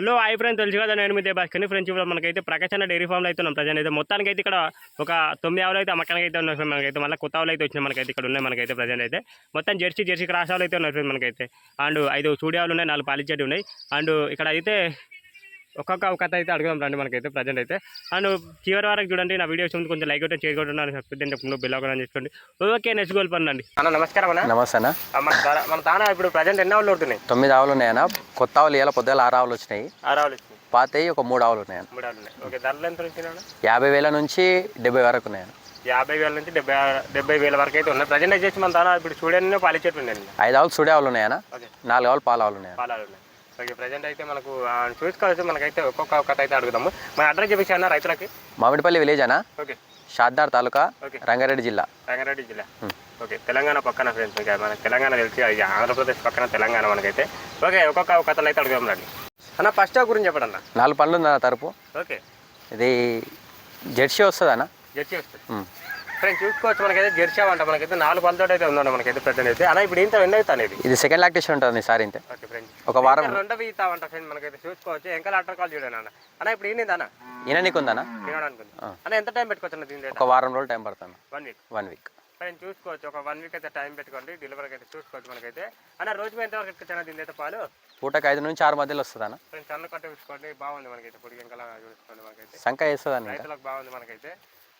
Hello I friends. తెలుసు కదా నేను మీ భాస్కర్ని ఫ్రెండ్స్ ఇప్పుడు మనకైతే ప్రకాశన డైరీ ఫామ్లో అయితే ఉన్నాం. ప్రజెంట్ అయితే మొత్తానికి అయితే ఇక్కడ ఒక తొమ్మిది ఆవులు అయితే అమ్మకానికి అయితే ఉన్నాయి ఫ్రెండ్ మనకైతే. మళ్ళీ కొత్త ఆవులు అయితే వచ్చినాయి మనకైతే ఇక్కడ ఉన్నాయి మనకైతే ప్రజెంట్ అయితే. మొత్తం జెర్సీ జెర్సీ క్రాస్ ఆవులు అయితే ఉన్నాయి ఫ్రెండ్ మనకైతే. అండ్ ఐదు చూడి ఆవులు ఉన్నాయి నాలుగు పాలిచ్చేటి ఉన్నాయి. అండ్ ఇక్కడ అయితే ఒక్కొక్క కథ అయితే అడుగుదాం రండి మనకైతే ప్రజెంట్ అయితే. అండ్ చివరి వరకు చూడండి నా వీడియోస్ ముందు కొంచెం లైక్ అయితే చేయకుంటున్నాను సబ్స్క్రైబ్ చెప్పండి బిల్ కూడా చేసుకోండి. ఓకే నెక్స్ట్ గోల్ పన్నండి అన్న నమస్కారం అన్న. నమస్తే అన్న. మన తాన- ఇప్పుడు ప్రజెంట్ ఎన్ని ఆవులు ఉంటున్నాయి తొమ్మిది ఆవులు ఉన్నాయన్న. కొత్త ఆవులు ఇలా పొద్దుగా ఆరు ఆవులు వచ్చినాయి. ఆరు ఆవులు వచ్చినాయి. ఒక మూడు ఆవులు ఉన్నాయన్న. ఆవులు ఉన్నాయి. ఓకే ధరలు ఎంత వచ్చినాయి యాభై వేల నుంచి డెబ్బై వరకు ఉన్నాయన్న. యాభై వేల నుంచి డెబ్బై డెబ్బై వేల వరకు అయితే ఉన్నాయి. ప్రజెంట్ వచ్చేసి మన తాన ఇప్పుడు చూడండి పాలి చెట్లు ఉన్నాయండి ఐదు ఆవులు సుడి ఆవులు ఉన్నాయన్న. నాలుగు ఆవులు పాల ఆవులు ఉన్నాయన్న. పాలాలు ఉన్నాయి. ఓకే ప్రజెంట్ అయితే మనకు చూసుకోవచ్చు మనకైతే ఒక్కొక్క కథ అయితే అడుగుదాము. మన అడ్రస్ చెప్పేసి అన్న రైతులకి? మామిడిపల్లి విలేజ్ అన్న? ఓకే. షాద్దార్ తాలూకా ఓకే. రంగారెడ్డి జిల్లా. రంగారెడ్డి జిల్లా. ఓకే తెలంగాణ పక్కన ఫ్రెండ్స్ ఇంకా మన తెలంగాణ తెలిసి ఆంధ్రప్రదేశ్ పక్కన తెలంగాణ మనకైతే. ఓకే ఒక్కొక్క కథలు అయితే అడుగుదాం రండి. అన్న ఫస్ట్ గురించి చెప్పండి అన్న. నాలుగు పండ్లు ఉందన్న తరపు. ఓకే. ఇది జెర్సీ వస్తుంది అన్న జెర్సీ వస్తుంది. ఫ్రెండ్స్ చూసుకోవచ్చు మనకైతే జెర్సీ అంట మనకైతే నాలుగు పళ్ళతో అయితే ఉందండి మనకైతే ప్రజెంట్ అయితే. అలా ఇప్పుడు ఇంత ఎండ అవుతా అనేది ఇది సెకండ్ లాక్టేషన్ ఉంటుంది సార్ ఇంతే. ఓకే ఫ్రెండ్స్ ఒక వారం రెండవ ఈతావంట ఫ్రెండ్ మనకైతే చూసుకోవచ్చు. ఎంకల్ అట్టర్ కాల్ చూడండి అన్న. అన్న ఇప్పుడు అన్న ఈయన నీకు ఉందన్న? తినడానికి ఆ. అన్న ఎంత టైం పెట్టుకోవచ్చు దీని ఒక వారం రోజులు టైం పడుతుంది one week one week friend చూసుకోవచ్చు. ఒక వన్ వీక్ అయితే టైం పెట్టుకోండి. డెలివరీకి అయితే చూసుకోవచ్చు మనకైతే. అన్న రోజు మీద ఎంతవరకు ఎట్టుకొచ్చాను దీని అయితే పాలు? పూటకి ఐదు నుంచి ఆరు మధ్యలో వస్తుంది అన్న? ఫ్రెండ్ సన్న కట్ట చూసుకోండి బాగుంది మనకైతే. పొడి ఎంకలా చూసుకోండి మనకైతే. సంఖ వేస్తుంది అన్న ఇంకా. రైతులకు బాగుంది మనకైతే.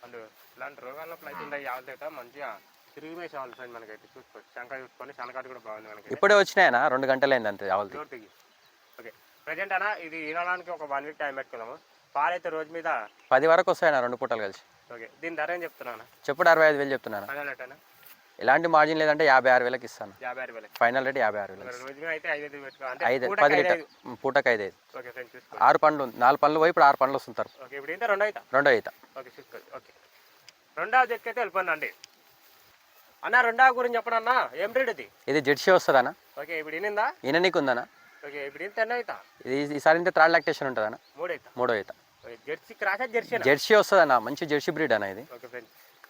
అండ్ ఇలాంటి రోగాల అయితే ఉన్నాయి ఆవులతో మంచిగా తిరిగి వేసి ఆవులు ఫ్రెండ్ మనకైతే. చూసుకోవచ్చు శంక చూసుకోండి శనకట్టు కూడా బాగుంది మనకి ఇప్పుడే వచ్చినాయన్న రెండు గంటలు అయింది అంతే తిరిగి ఓకే ప్రజెంట్ అన్న ఇది ఈనడానికి ఒక వన్ వీక్ టైం పెట్టుకుందాము పాలైతే రోజు మీద పది వరకు వస్తాయన్న రెండు పూటలు కలిసి? ఓకే దీని ధర ఏం చెప్తున్నాను చెప్పుడు అరవై ఐదు వేలు చెప్తున్నాను? ఎలాంటి మార్జిన్ లేదంటే యాభై ఆరు వేలకు ఇస్తాను. వేలకి. ఫైనల్ రేట్ యాభై ఆరు వేలు మరి రోజు మీద అయితే ఐదు పది లీటర్. పూటకు ఐదు ఐదు. ఆరు పండ్లు. నాలుగు పండ్లు పోయి ఇప్పుడు ఆరు పండ్లు వస్తుంటారు. రెండో అవుతా రెండో జట్కి అయితే వెళ్ళిపోండి అండి. అన్న రెండవ గురించి చెప్పండి అన్న? ఏం రేట్ ఇది? ఇది జెర్సీ వస్తుందన్న. ఓకే ఇప్పుడు ఇనిందా నీకు ఉందన్న. ఓకే ఇప్పుడు ఇంత ఎన్న ఇది ఈసారి ఇంత థర్డ్ లాక్టేషన్ మూడు అవుతా మూడో ఈత. ఓకే జెర్సీ క్రాసా జెర్సీ అన్న జెర్సీ వస్తుందన్న. మంచి జెర్సీ బ్రీడ్ అన్న ఇది. Okay friend.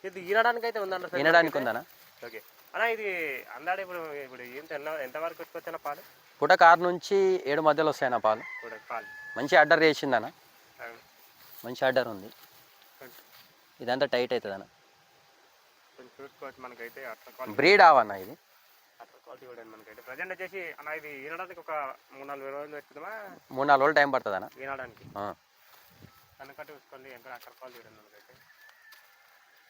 ఇది ఈనడానికి అయితే ఉందన్న మనకైతే. ఉందన్న ఓకే. అన్న ఇది అందాడు ఇప్పుడు ఇప్పుడు ఎంత ఎన్న ఎంత వరకు వచ్చుకొచ్చిన పాలు? పూటకు ఆరు నుంచి ఏడు మధ్యలో వస్తాయన్న పాలు. పాలు. మంచి అడ్డర్ చేసిందన్న. మంచి అడ్డర్ ఉంది. ఇదంతా టైట్ కొంచెం చూసుకోవచ్చు మనకైతే బ్రీడ్ ఆవన్న ఇది. క్వాలిటీ కూడా మనకైతే. ప్రజెంట్ వచ్చేసి అన్న ఇది ఈనడానికి ఒక మూడు నాలుగు రోజులు పెట్టుకుందామా? మూడు నాలుగు రోజులు టైం ఈనడానికి ఆ. కనకట్టు చూసుకోండి ఎంత అక్కడ మనకైతే.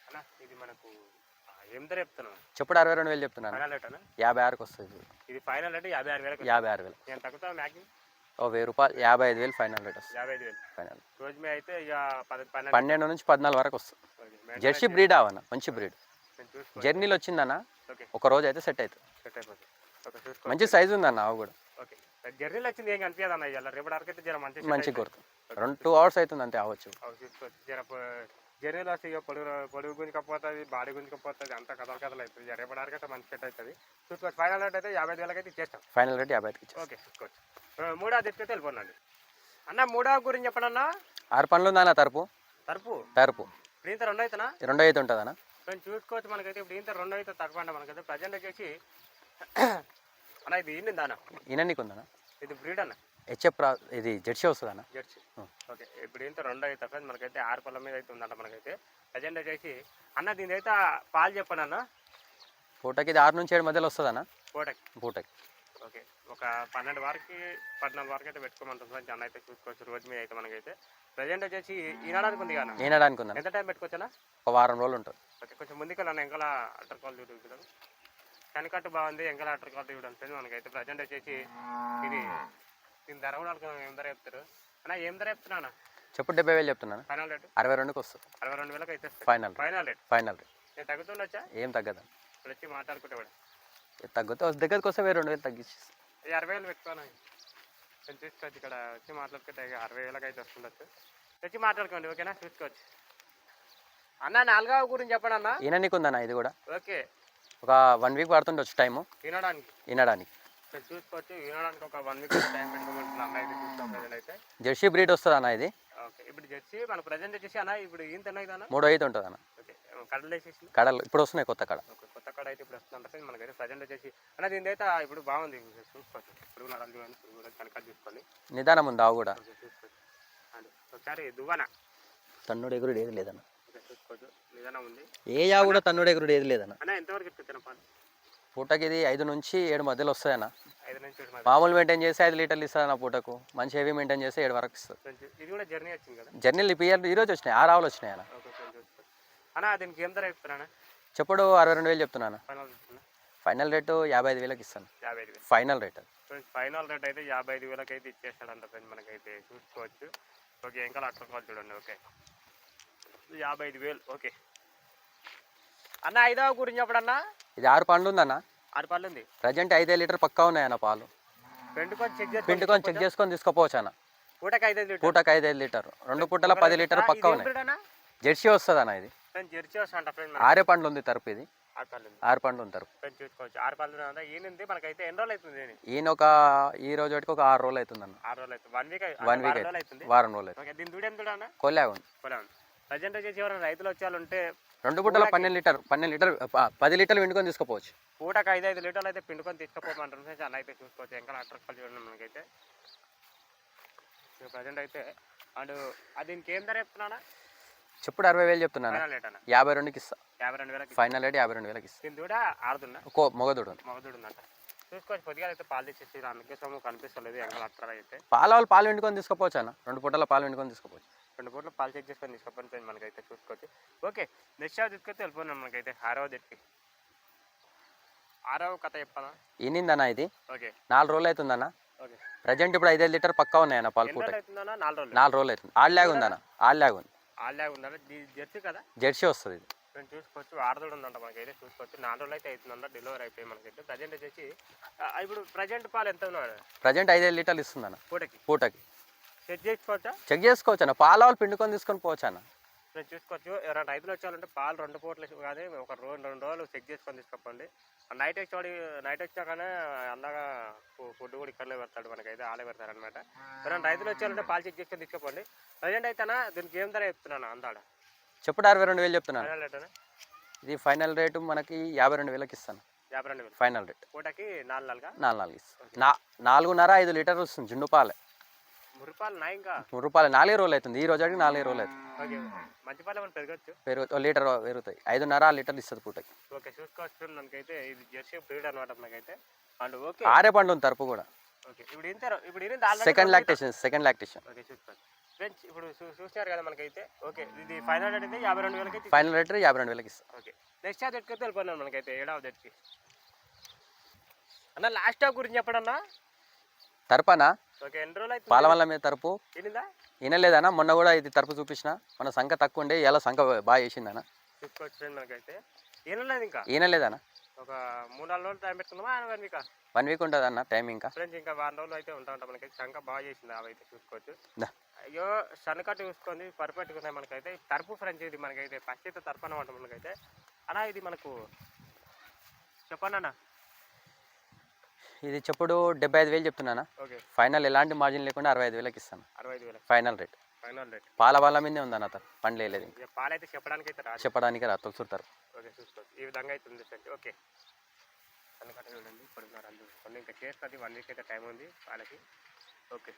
అన్న ఇది మనకు ధర చెప్తున్నాను చెప్పుడు అరవై రెండు వేలు చెప్తున్నాను. యాభై ఆరుకి వస్తుంది. ఇది ఫైనల్ రేట్ యాభై ఆరు వేలకు యాభై ఆరు వేలు. నేను తగ్గుతా మ్యాక్సిమం ఓ వెయ్యి రూపాయలు యాభై ఐదు వేలు ఫైనల్ రేట్ వస్తుంది. యాభై ఐదు వేలు. ఫైనల్. రోజు మీద అయితే ఇక పన్నెండు. నుంచి పద్నాలుగు వరకు వస్తుంది. జెర్సీ బ్రీడ్ అవన్న మంచి బ్రీడ్. జర్నీలో వచ్చిందన్న ఒక రోజు అయితే సెట్ అవుతుంది సెట్ అయిపోతుంది. మంచి సైజు ఉందన్న అవి కూడా. ఓకే. జర్నీలో వచ్చింది ఏం కనిపించదు అన్న ఇవాళ? రేపటి వరకు అయితే జర మంచి మంచి కొడుతుంది. రెండు టూ అవర్స్ అవుతుంది అంతే అవ్వచ్చు జర్నీలో వస్తే ఇక పొడుగు పొడుగు గుంజుకపోతుంది బాడీ గుంజుకపోతుంది అంత కథలు కథలు అవుతుంది జర రేపటి వరకు అయితే మంచి సెట్ అవుతుంది చూసుకోవచ్చు ఫైనల్ రేట్ అయితే యాభై వేలకి అయితే ఇచ్చేస్తాం. ఫైనల్ రేట్ యాభై ఐదుకి ఓకే చూసుకోవచ్చు మూడో తెచ్చుకొని వెళ్ళిపోండి అన్న మూడో గురించి చెప్పండి అన్న ఆరు పండ్లు ఉందన్న తరపు? తరపు? తరపు. ఇప్పుడు ఇంత రెండు అవుతానా రెండో అయితే ఉంటుందన్న మేము చూసుకోవచ్చు మనకైతే ఇప్పుడు ఇంత రెండు అయితే అంట మనకైతే. ప్రజెంట్ వచ్చేసి అన్న ఇది దాన ఈయన నీకు ఉందన్న ఇది బ్రీడ్ అన్న. హెచ్ఎఫ్ రా ఇది జెర్సీ వస్తుందన్న జెర్సీ ఓకే ఇప్పుడు ఇంత రెండు అయితే ఫ్రెండ్స్ మనకైతే ఆరు పళ్ళ మీద అయితే ఉందంట మనకైతే. ప్రజెంట్ వచ్చేసి అన్న దీని అయితే పాలు చెప్పండి అన్న. పూటకి ఇది ఆరు నుంచి ఏడు మధ్యలో వస్తుందన్న? కోటకి పూటకి. ఓకే ఒక పన్నెండు వరకు పద్నాలుగు వరకు అయితే పెట్టుకోమంటుంది అన్న అయితే చూసుకోవచ్చు. రోజు మీద అయితే మనకైతే ప్రజెంట్ వచ్చేసి ఈనాడానికి ఉంది కానీ ఈనడానికి ఉందన్న ఎంత టైం పెట్టుకోవచ్చా ఒక వారం రోజులు ఉంటుంది. ఓకే కొంచెం ముందుకెళ్ళాను ఎంకల అటర్ కాల్ చూడండి కనకట్టు బాగుంది. ఎంకల అటర్ కాల్ చూడండి మనకైతే ప్రజెంట్ వచ్చేసి ఇది దీని ధర కూడా అడగ- ఏం ధర చెప్తారు? అన్న ఏం ధర చెప్తున్నా అన్న? చెప్పుడు డెబ్బై వేలు చెప్తున్నాను ఫైనల్ రేట్? అరవై రెండుకి వస్తుంది. అరవై రెండు వేలకు అయితే final final rate? Final rate. నేను తగ్గుతుండొచ్చా? ఏం తగ్గదు. ఇప్పుడు వచ్చి మాట్లాడుకుంటే కూడా. తగ్గితే దగ్గరికి వస్తే వెయ్యి రెండు వేలు తగ్గించి అరవై వేలు పెట్టుకోను నేను చూసుకోవచ్చు ఇక్కడ. వచ్చి మాట్లాడుకుంటే అరవై వేలకు అయితే వస్తుండొచ్చు. వచ్చి మాట్లాడుకోండి ఓకేనా? చూసుకోవచ్చు. అన్న నాలుగవ గురించి చెప్పండి అన్న. ఈయన నీకు ఉందన్న ఇది కూడా? ఓకే. ఒక వన్ వీక్ పడుతుండొచ్చు టైము. వినడానికి. వినడానికి. మీరు చూసుకోవచ్చు వినడానికి ఒక వన్ వీక్ టైం పెట్టుకోమంటున్నా అన్న అయితే చూస్తాం ప్రజెంట్ అయితే. జెర్సీ బ్రీడ్ వస్తుంది అన్న ఇది? ఓకే ఇప్పుడు జెర్సీ మన ప్రజెంట్ వచ్చేసి అన్న ఇప్పుడు ఏం తిన్నాయి అన్న మూడో అయితే ఉంటుంది అన్న ఓకే కడలు వేసేసి. కడలు ఇప్పుడు వస్తున్నాయి కొత్త కడ ఓకే కొత్త ఇక్కడ అయితే ఇప్పుడు వస్తుందంట ఫ్రెండ్స్ మనకైతే ప్రజెంట్ వచ్చేసి. అన్న దీని అయితే ఇప్పుడు బాగుంది. చూసుకోవచ్చు ఇప్పుడు చూడండి ఇప్పుడు కూడా కనక చూసుకోండి. నిదానం ఉంది ఆవు కూడా. ఓకే చూసుకోవచ్చు అండ్ ఒకసారి దువ్వన. తన్నుడు ఎగురుడు ఏది లేదన్న. చూసుకోవచ్చు. నిదానం ఉంది. ఏ ఆవు కూడా తన్నుడు ఎగురుడు ఏది లేదన్న. అన్న ఎంతవరకు పాలు పూటకి ఇది ఐదు నుంచి ఏడు మధ్యలో. వస్తాయన్న. మామూలు మెయింటైన్ చేస్తే ఐదు లీటర్లు ఇస్తుందన్న పూటకు. మంచి హెవీ మెయింటైన్ చేస్తే ఏడు వరకు ఇస్తుంది. జర్నీలు ఇప్పియాలి ఈ రోజు వచ్చినాయి ఆరు ఆవులు వచ్చినాయి అన్న. చెప్పుడు అరవై రెండు వేలు చెప్తున్నాను ఫైనల్ రేటు యాభై ఐదు వేలకు ఇస్తాను. ఫైనల్ రేట్ ఫైనల్ రేట్ అయితే యాభై ఐదు వేలకి అయితే ఇచ్చేస్తాడంట ఫ్రెండ్స్ మనకైతే. చూసుకోవచ్చు. ఓకే ఇంకా అట్లా చూడండి ఓకే. యాభై ఐదు వేలు ఓకే. అన్న ఐదవ గురించి చెప్పడన్నా ఇది ఆరు పండ్లు ఉందన్న. ఆరు పళ్ళు ఉంది. ప్రజెంట్ ఐదే లీటర్ పక్కా ఉన్నాయన్న పాలు. పెండుకొని చెక్ చేసి పిండుకొని చెక్ చేసుకొని తీసుకోపోవచ్చు అన్న. పూటకి ఐదు ఐదు పూటకు ఐదు లీటర్. రెండు పూటల పది లీటర్ పక్కా ఉన్నాయి. జెర్సీ వస్తుంది అన్న ఇది జెర్సీ వస్తా ఫ్రెండ్ ఆరే పండ్లు ఉంది తరపు ఇది. ఆరు పండ్లు చూసుకోవచ్చు. ఆరు ఈయనంది మనకైతే ఎన్ని రోజులు అవుతుంది ఈయన? ఒక ఈ రోజు వరకు ఒక ఆరు రోజులు అవుతుంది అన్న. ఆరు రోజులు అవుతుంది. వన్ వీక్ వన్ వీక్ అవుతుంది. వారం రోజులు అవుతుంది. దీని దూడేం దూడన్నా కొల్లాగా ఉంది పొలం ప్రజెంట్ వచ్చేసి ఎవరైనా రైతులు వచ్చే ఉంటే రెండు పూటల పన్నెండు లీటర్ పన్నెండు లీటర్ పది లీటర్లు పిండుకొని తీసుకోపోవచ్చు. పూటకు ఐదు ఐదు లీటర్లు అయితే పిండుకొని తీసుకుపోమంటారు ఫ్రెండ్స్. అలా అయితే చూసుకోవచ్చు. ఇంకా అట్టర్ కలిసి చూడండి మనకైతే. ప్రజెంట్ అయితే అండ్ అది దీనికి ఏం ధర చెప్తున్నానా? చెప్పుడు అరవై వేలు చెప్తున్నాను. అన్న. యాభై రెండుకి ఇస్తా. యాభై రెండు వేలకి ఫైనల్ రేట్ యాభై రెండు వేలకి ఇస్తా. దీని కూడా ఆడుతున్నా కో మొగదుడు మగదుడు ఉందంట. చూసుకోవచ్చు కొద్దిగా అయితే పాలు తెచ్చేసి అందుకే సొమ్ము కనిపిస్తలేదు ఎంగల్ అట్టర్ అయితే పాల వాళ్ళు పాలు పిండుకొని తీసుకోపోవచ్చు అన్న. రెండు పూటల పాలు పిండుకొని తీసుకోపోవచ్చు. రెండు పూటలు పాలు చెక్ చేసుకొని తీసుకొని ఫ్రెండ్స్ మనకైతే చూసుకోవచ్చు. ఓకే నెక్స్ట్ షాప్ తీసుకొస్తే వెళ్ళిపోయినాం మనకైతే ఆరవ దగ్గరికి ఆరవ కథ చెప్పాలా ఈనిందన్న ఇది? ఓకే. నాలుగు రోజులు అవుతుందన్న? ఓకే. ప్రజెంట్ ఇప్పుడు ఐదు లీటర్ పక్కా ఉన్నాయన్న పాలు పూట నాలుగు రోజులు. అవుతుంది. ఆడలాగా ఉందన్న? ఆడలాగా ఉంది. ఆల్లాగా ఉందా? జెర్సీ కదా? జెర్సీ వస్తుంది ఇది. మేము చూసుకోవచ్చు ఆడదోడు ఉందంట మనకైతే చూసుకోవచ్చు. నాలుగు రోజులు అయితే అవుతుందంట డెలివరీ అయిపోయి మనకైతే. ప్రజెంట్ వచ్చేసి ఇప్పుడు ప్రజెంట్ పాలు ఎంత ఉన్నాడు ప్రజెంట్ ఐదు లీటర్లు ఇస్తుందన్న? పూటకి. పూటకి. సెట్ చేసుకోవచ్చా? చెక్ చేసుకోవచ్చు అన్న పాల వాళ్ళు పిండుకొని తీసుకొని పోవచ్చు అన్న మేము చూసుకోవచ్చు. ఎవరైనా రైతులు వచ్చారంటే పాలు రెండు పూటలు కానీ ఒక రోజు రెండు రోజులు చెక్ చేసుకొని తీసుకోండి నైట్ వచ్చి నైట్ వచ్చాకనే అందాగా ఫుడ్ కూడా ఇక్కడనే పెడతాడు మనకైతే ఆలే పెడతారు అనమాట ఎవరైనా రైతులు వచ్చారంటే పాలు చెక్ చేసుకొని తీసుకోండి ప్రజెంట్ అయితేనా దీనికి ఏం ధర చెప్తున్నాను అందాడ? చెప్పుడు అరవై రెండు వేలు చెప్తున్నాను. ఇది ఫైనల్ రేటు మనకి యాభై రెండు వేలకి ఇస్తాను. యాభై రెండు వేలు. ఫైనల్ రేట్ పూటకి నాలుగు నాలుగా? నాలుగు నాలుగున్నర ఐదు లీటర్లు వస్తుంది జున్ను పాలే. మురిపాలు నాలుగే రోజులు అవుతుంది. ఈ రోజు అడిగి నాలుగే రోజులు అవుతుంది. పెరుగు లీటర్ పెరుగుతాయి. ఐదున్నర ఆరు లీటర్లు ఇస్తుంది పూటకి. ఓకే. చూసుకోవచ్చు మనకైతే ఇది జెర్సీ బ్రీడ్ అనమాట మనకైతే అండ్ ఓకే. ఆరే పండ్లు ఉంది తరపు కూడా. ఓకే. ఇప్పుడు ఇంత ఇప్పుడు second lactation second lactation okay చూసుకోండి ఫ్రెండ్స్ ఇప్పుడు చూసినారు కదా మనకైతే? ఓకే. ఇది ఫైనల్ రేట్ అయితే యాభై రెండు వేలకి ఫైనల్ రేట్ యాభై రెండు వేలకి ఇస్తాను ఓకే. నెక్స్ట్ స్టాప్ ఎట్టుకొస్తే వెళ్ళిపోయినాం మనకైతే ఏడవ డెట్కి అన్న లాస్ట్ స్టాప్ గురించి చెప్పడన్నా? తరపనా? ఓకే ఎన్ని రోజులు అయితే పాల వల్ల మీద తరపు. తినిందా వినలేదన్న మొన్న కూడా ఇది తరపు చూపించిన. మన సంఖ తక్కువ ఉండే ఇలా సంఖ బాగా ఇంకా? ఈనలేదన్న ఒక మూడు నాలుగు రోజులు టైం పెట్టుకుందామా? వన్ వీక్ వన్ వీక్ ఉంటుంది అన్న టైం ఇంకా. ఫ్రెండ్స్ ఇంకా వారం రోజులు అయితే ఉంటా ఉంటాం మనకైతే శంక బాగా చేసింది అవి అయితే చూసుకోవచ్చు. అయ్యో శనక చూసుకొని పర్ఫెక్ట్గా ఉన్నాయి మనకైతే. తరపు ఫ్రెండ్స్ ఇది మనకైతే ఫస్ట్ అయితే తరపు అనమాట మనకైతే. అన్నా ఇది మనకు చెప్పండి అన్న ఇది చెప్పుడు డెబ్బై ఐదు వేలు చెప్తున్నానా? ఓకే. ఫైనల్ ఎలాంటి మార్జిన్ లేకుండా అరవై ఐదు వేలకి ఇస్తాను. అరవై ఐదు వేల ఫైనల్ రేట్. Final rate. పాల వాళ్ళ మీదే ఉందన్న తను. పండ్లు వేయలేదు పాలైతే చెప్పడానికి అయితే రాదు చెప్పడానికి రా చూసుకోవచ్చు ఈ విధంగా అయితే ఉంది ఫ్రెండ్స్ ఓకే. చూడండి. ఇప్పుడు ఇంకా చేస్తుంది వన్ వీక్ అయితే టైం ఉంది వాళ్ళకి ఓకే.